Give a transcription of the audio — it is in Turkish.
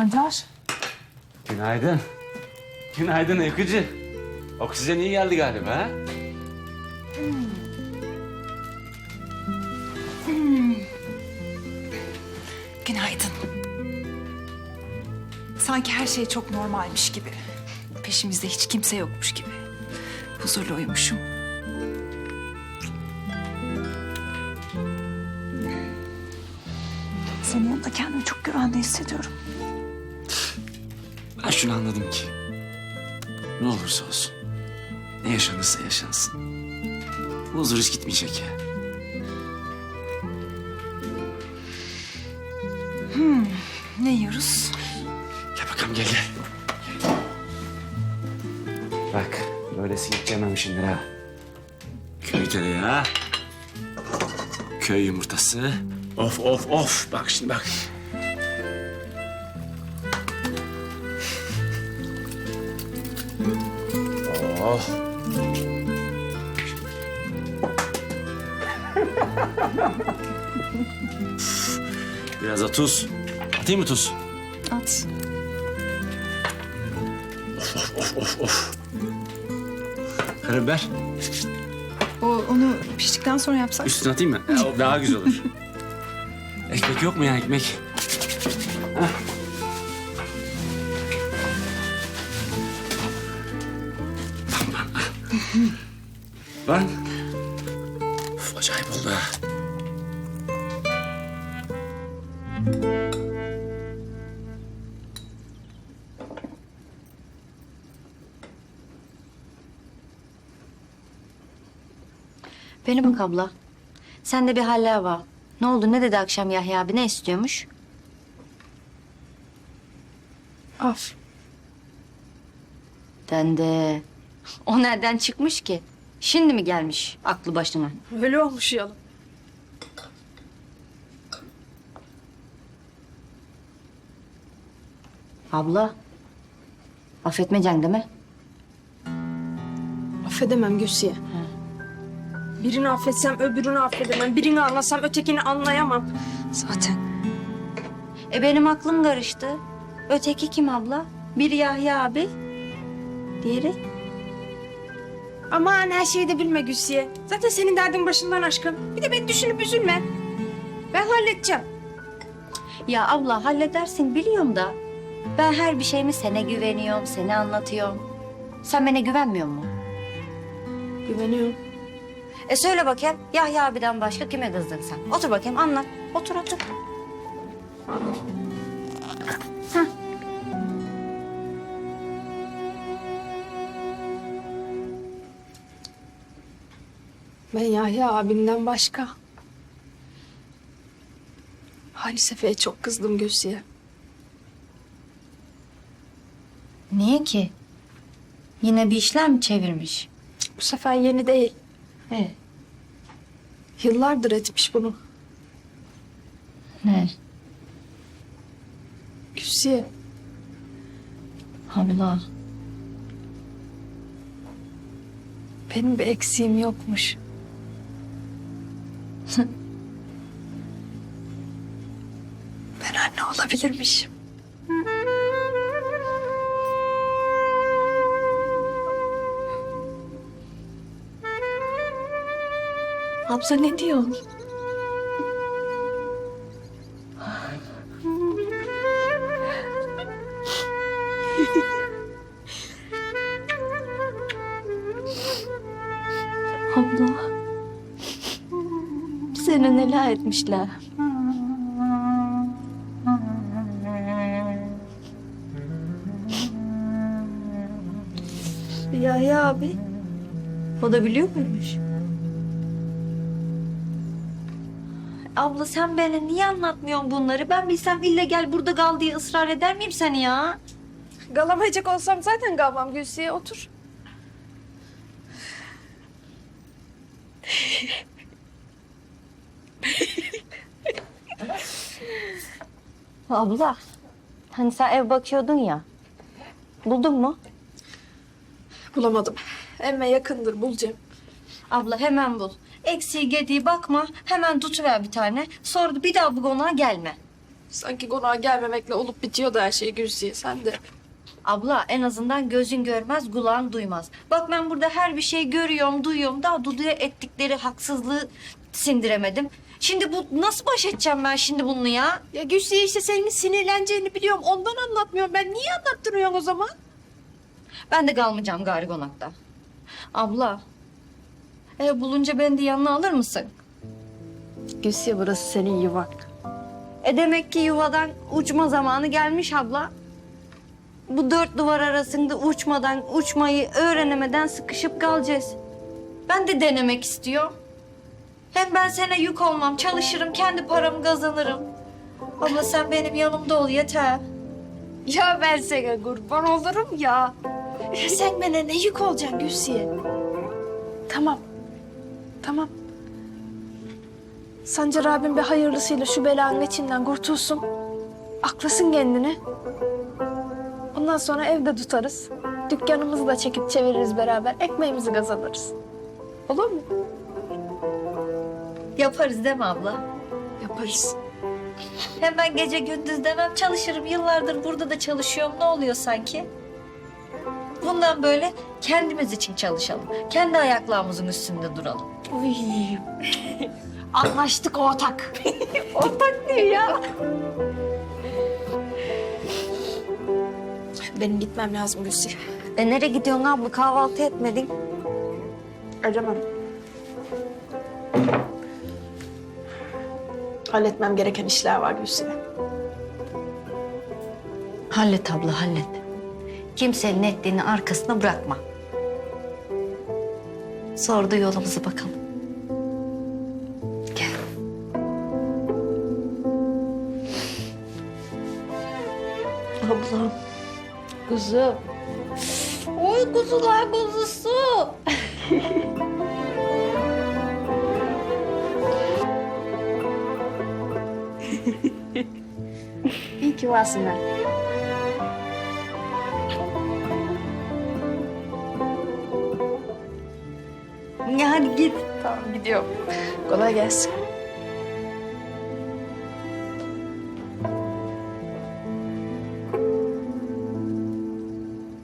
Sancar. Günaydın. Günaydın uykucu. Oksijen iyi geldi galiba ha? Günaydın. Sanki her şey çok normalmiş gibi. Peşimizde hiç kimse yokmuş gibi. Huzurlu uyumuşum. Senin yanında kendimi çok güvende hissediyorum. Ben şunu anladım ki. Ne olursa olsun. Ne yaşanırsa yaşansın. Bu huzur hiç gitmeyecek ya. Ne yiyoruz? Gel bakalım gel gel. Bak böylesi hiç yememişimdir ha. Köy tereyağı. Köy yumurtası. Of of of. Bak şimdi bak. Oh. Biraz da tuz. Atayım mı tuz? At. Of of of. Karabiber. O, onu piştikten sonra yapsak. Üstüne atayım mı? Ya, o daha güzel olur. ekmek yok mu ya ekmek? Hah. Lan. Of, acayip oldu ha. Beni bak abla. Sende bir haller var. Ne oldu? Ne dedi akşam Yahya abi? Ne istiyormuş? Af. Dendi. O nereden çıkmış ki? Şimdi mi gelmiş aklı başına? Öyle olmuş yalım. Abla. Affetmeyeceksin değil mi? Affedemem Gülsiye. Birini affetsem öbürünü affedemem. Birini anlasam ötekini anlayamam. Zaten E benim aklım karıştı. Öteki kim abla? Bir Yahya abi. Diğeri? Aman her şeyi de bilme Gülsiye. Zaten senin derdin başından aşkın. Bir de beni düşünüp üzülme. Ben halledeceğim. Ya abla halledersin biliyorum da. Ben her bir şeyimi sana güveniyorum, seni anlatıyorum. Sen bana güvenmiyor musun? Güveniyorum. E söyle bakayım Yahya abiden başka kime kızdın sen? Otur bakayım anlat. Otur otur. Ben Yahya abimden başka. Halis Efe'ye çok kızdım Gülsiye. Niye ki? Yine bir işler mi çevirmiş? Bu sefer yeni değil. He. Yıllardır etmiş bunu. Ne? Gülsiye. Abla. Benim bir eksiğim yokmuş. ben anne olabilirmişim. Abla ne diyorsun? Abla. Seni neler etmişler? Yahya abi. O da biliyor muymuş? Abla sen bana niye anlatmıyorsun bunları? Ben bilsem ille gel burada kal diye ısrar eder miyim seni ya? Galamayacak olsam zaten galmam Gülsiye otur. Abla. Hani sen ev bakıyordun ya. Buldun mu? Bulamadım. Emme yakındır bulacağım. Abla hemen bul. Eksiği gediği bakma. Hemen tutuver bir tane. Sonra bir daha bu konuğa gelme. Sanki konağa gelmemekle olup bitiyor da her şey Gülsiye sen de. Abla en azından gözün görmez, kulağın duymaz. Bak ben burada her bir şey görüyorum, duyuyorum. Daha Dudu'ya ettikleri haksızlığı sindiremedim. Şimdi bu nasıl baş edeceğim ben şimdi bununla ya? Ya Gülsiye işte senin sinirleneceğini biliyorum. Ondan anlatmıyorum. Ben niye anlattırıyorsun o zaman? Ben de kalmayacağım gari konakta. Abla, eğer bulunca beni de yanına alır mısın? Gülsiye burası senin yuvan. E demek ki yuvadan uçma zamanı gelmiş abla. Bu dört duvar arasında uçmadan, uçmayı öğrenemeden sıkışıp kalacağız. Ben de denemek istiyorum. Hem ben sana yük olmam, çalışırım, kendi paramı kazanırım. Abla sen benim yanımda ol yeter. Ya ben sana kurban olurum ya. Sen bana ne yük olacaksın Gülsiye? Tamam. Tamam. Sancar abim bir hayırlısıyla şu belanın içinden kurtulsun. Aklasın kendini. Ondan sonra evde tutarız. Dükkanımızı da çekip çeviririz beraber. Ekmeğimizi kazanırız. Olur mu? Yaparız değil mi abla? Yaparız. Hem ben gece gündüz demem çalışırım. Yıllardır burada da çalışıyorum. Ne oluyor sanki? Bundan böyle kendimiz için çalışalım. Kendi ayaklarımızın üstünde duralım. Uy. Anlaştık ortak. Ortak diyor ya. Benim gitmem lazım Gülsiye. E nereye gidiyorsun abla? Kahvaltı etmedin. Aramam. Halletmem gereken işler var Gülsiye. Hallet abla hallet. Kimsenin ettiğini arkasına bırakma. Sordu yolumuzu bakalım. Gel. Ablam. Kuzu. Oy kuzular kuzusu. Varsın ben. Ya hadi git. Tamam gidiyorum. Kolay gelsin.